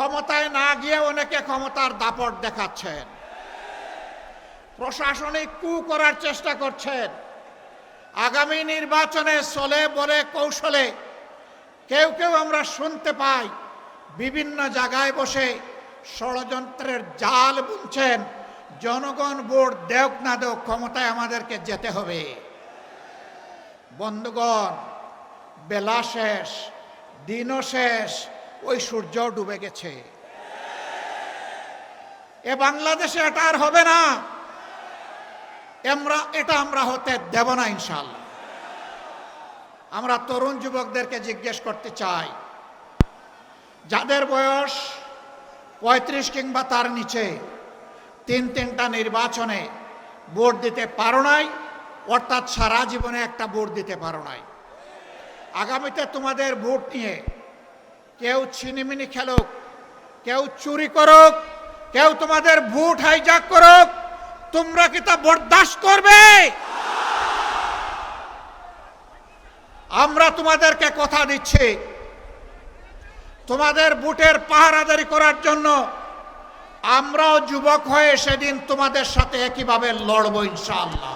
ক্ষমতায় না গিয়ে অনেকে ক্ষমতার দাপট দেখাচ্ছেন। প্রশাসনিক কু করার চেষ্টা করছেন। আগামী নির্বাচনে চলে বলে কৌশলে কেউ কেউ আমরা শুনতে পাই, বিভিন্ন জায়গায় বসে ষড়যন্ত্রের জাল বুনছেন। জনগণ ভোট দেওক না দেওক ক্ষমতায় আমাদেরকে যেতে হবে। বন্ধুগণ, বেলা শেষ, দিনও শেষ ওই সূর্য ডুবে গেছে। এ বাংলাদেশে এটা আর হবে না। আমরা, এটা আমরা হতে দেব না ইনশাল্লাহ আমরা তরুণ যুবকদেরকে জিজ্ঞেস করতে চাই, যাদের বয়স পঁয়ত্রিশ কিংবা তার নিচে, তিন তিনটা নির্বাচনে ভোট দিতে পারো নাই, অর্থাৎ সারা জীবনে একটা ভোট দিতে পারো নাই। আগামীতে তোমাদের ভোট নিয়ে কেউ ছিনিমিনি খেলুক, কেউ চুরি করুক, কেউ তোমাদের ভোট হাইজাক করুক, তোমরা কি তা বরদাস্ত করবে? আমরা তোমাদেরকে কথা দিচ্ছি, তোমাদের বুটের পাহারাদারি করার জন্য আমরাও যুবক হয়ে সেদিন তোমাদের সাথে একইভাবে লড়বো ইনশাআল্লাহ।